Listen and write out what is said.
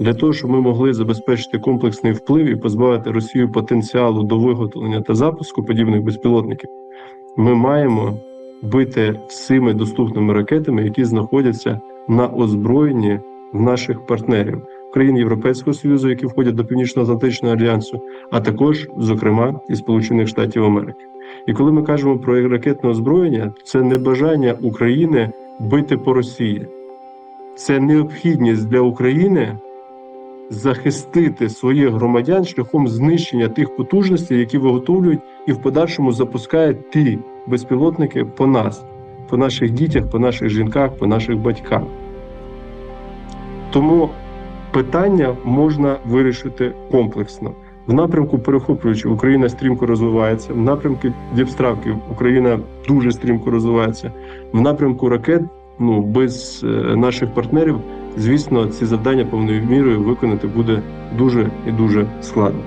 Для того, щоб ми могли забезпечити комплексний вплив і позбавити Росію потенціалу до виготовлення та запуску подібних безпілотників, ми маємо бити всіми доступними ракетами, які знаходяться на озброєнні в наших партнерів країн Європейського Союзу, які входять до Північно-Атлантичного альянсу, а також, зокрема, і Сполучених Штатів Америки. І коли ми кажемо про ракетне озброєння, це не бажання України бити по Росії, це необхідність для України захистити своїх громадян шляхом знищення тих потужностей, які виготовлюють і в подальшому запускають ті безпілотники по нас, по наших дітях, по наших жінках, по наших батьках. Тому питання можна вирішити комплексно. В напрямку перехоплюючи Україна стрімко розвивається. В напрямку діпстравки Україна дуже стрімко розвивається. В напрямку ракет, ну без е, наших партнерів, звісно, ці завдання повною мірою виконати буде дуже і дуже складно.